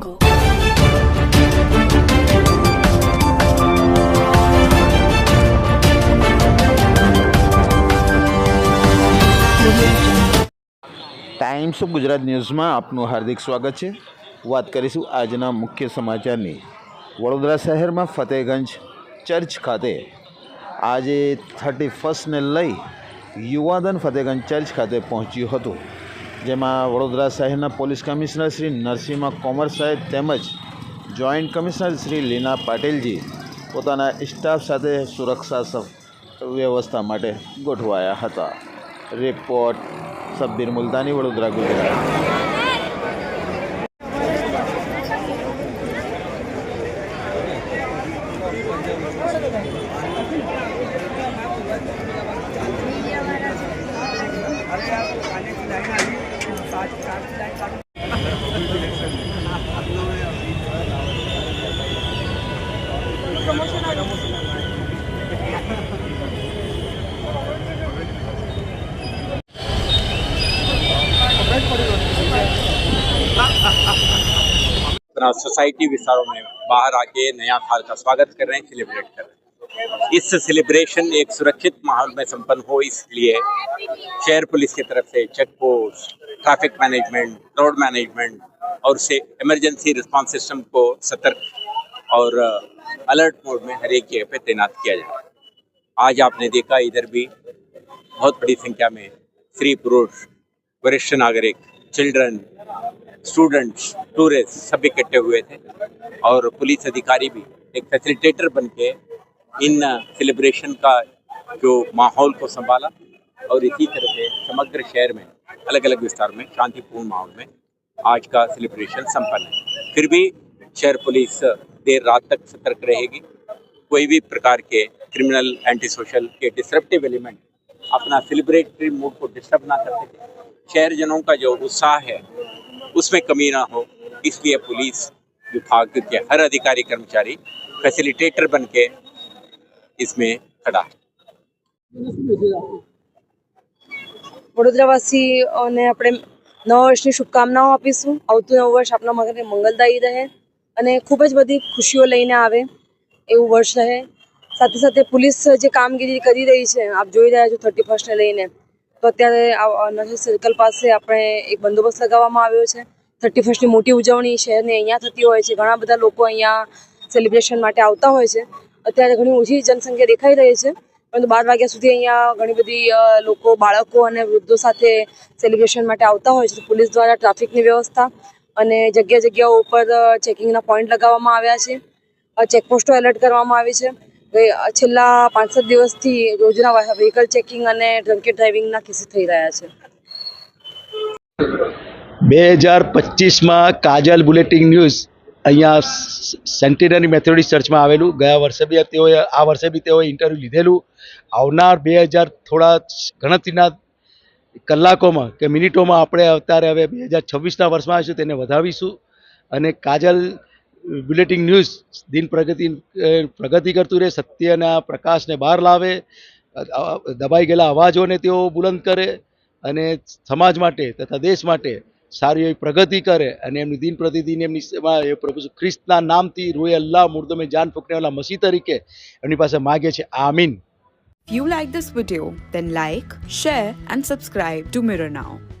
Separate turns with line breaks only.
jungle.
Times of Gujarat ન્યૂઝમાં આપનું હાર્દિક સ્વાગત છે. વાત કરીશું આજના મુખ્ય સમાચારની. વડોદરા શહેરમાં ફતેહગંજ ચર્ચ ખાતે આજે થર્ટી ફર્સ્ટને લઈ યુવાધન ફતેહગંજ ચર્ચ ખાતે પહોંચ્યું હતું. જેમાં વડોદરા શહેરના પોલીસ કમિશનર શ્રી નરસિંહ કોમર સાહેબ તેમજ જોઈન્ટ કમિશનર શ્રી લીના પાટીલજી પોતાના સ્ટાફ સાથે સુરક્ષા વ્યવસ્થા માટે ગોઠવાયા હતા. રિપોર્ટ સબ્બીર મુલતાની, વડોદરા, ગુજરાત.
अपना सोसाइटी विस्तारों में बाहर आके नया साल का स्वागत कर रहे हैं सेलिब्रेट कर रहे हैं। इस सेलिब्रेशन एक सुरक्षित माहौल में संपन्न हो, इसलिए शहर पुलिस की तरफ़ से check post traffic management road management और से इमरजेंसी रिस्पांस सिस्टम को सतर्क और अलर्ट मोड में हर एक जगह पे तैनात किया जाए। आज आपने देखा, इधर भी बहुत बड़ी संख्या में स्त्री पुरुष, वरिष्ठ नागरिक चिल्ड्रन स्टूडेंट्स टूरिस्ट सब इकट्ठे हुए थे। और पुलिस अधिकारी भी एक फैसिलिटेटर बन के इन सेलिब्रेशन का जो माहौल को संभाला और इसी तरह से समग्र शहर में अलग अलग विस्तार में, शांतिपूर्ण माहौल में आज का सेलिब्रेशन संपन्न है। फिर भी शहर पुलिस देर रात तक सतर्क रहेगी। कोई भी प्रकार के क्रिमिनल एंटी सोशल के डिसरप्टिव एलिमेंट अपना सेलिब्रेटरी मूड को डिस्टर्ब ना कर सके। शहरजनों का जो उत्साह है उसमें कमी ना हो इसलिए पुलिस विभाग के हर अधिकारी कर्मचारी फैसिलिटेटर बन के इसमें खड़ा है
વડોદરાવાસીઓને આપણે નવા વર્ષની શુભકામનાઓ આપીશું આવતું નવું વર્ષ આપણા માટે મંગલદાયી રહે અને ખૂબ જ બધી ખુશીઓ લઈને આવે એવું વર્ષ રહે સાથે સાથે પોલીસ જે કામગીરી કરી રહી છે આપ જોઈ રહ્યા છો થર્ટી ફર્સ્ટને લઈને તો અત્યારે નજર સર્કલ પાસે આપણે એક બંદોબસ્ત લગાવવામાં આવ્યો છે. થર્ટી ફર્સ્ટની મોટી ઉજવણી શહેરની અહીંયા થતી હોય છે. ઘણા બધા લોકો અહીંયા સેલિબ્રેશન માટે આવતા હોય છે. અત્યારે ઘણી ઓછી જનસંખ્યા દેખાઈ રહી છે. પરંતુ બાર વાગ્યા સુધી અહીંયા ઘણી બધી લોકો, બાળકો અને વૃદ્ધો સાથે સેલિબ્રેશન માટે આવતા હોય છે. પોલીસ દ્વારા ટ્રાફિકની વ્યવસ્થા અને જગ્યા જગ્યાઓ ઉપર ચેકિંગના પોઈન્ટ લગાવવામાં આવ્યા છે. ચેકપોસ્ટો એલર્ટ કરવામાં આવી છે. છેલ્લા પાંચ સાત દિવસથી રોજના વ્હીકલ ચેકિંગ અને ડ્રંકેડ ડ્રાઇવિંગના કેસીસ થઈ રહ્યા છે.
બે હજાર પચીસમાં કાજલ બુલેટિન ન્યૂઝ અહીંયા સેન્ટિનરી મેથોડિસ્ટ ચર્ચમાં આવેલું. ગયા વર્ષે બી તેઓએ, આ વર્ષે બી તેઓએ ઇન્ટરવ્યૂ લીધેલું. આવનાર બે હજાર થોડા ગણતરીના કલાકોમાં કે મિનિટોમાં આપણે અત્યારે હવે બે હજાર છવ્વીસના વર્ષમાં આવીશું તેને વધાવીશું. અને કાજલ બુલેટિન ન્યૂઝ. દિન પ્રગતિ પ્રગતિ કરતું રહે સત્યના પ્રકાશને બહાર લાવે દબાઈ ગયેલા અવાજોને તેઓ બુલંદ કરે અને સમાજ માટે તથા દેશ માટે સારી એવી પ્રગતિ કરે અને એમની દિન પ્રતિદિન એમની સેવા એ પ્રભુ ખ્રિસ્તના નામથી રોય અલ્લાહ મુર્દમે જાન ફૂકનેવાલા મસીહ તરીકે એમની પાસે માગે છે. આમીન.
If you like this video, then like, share, and subscribe to Mirror.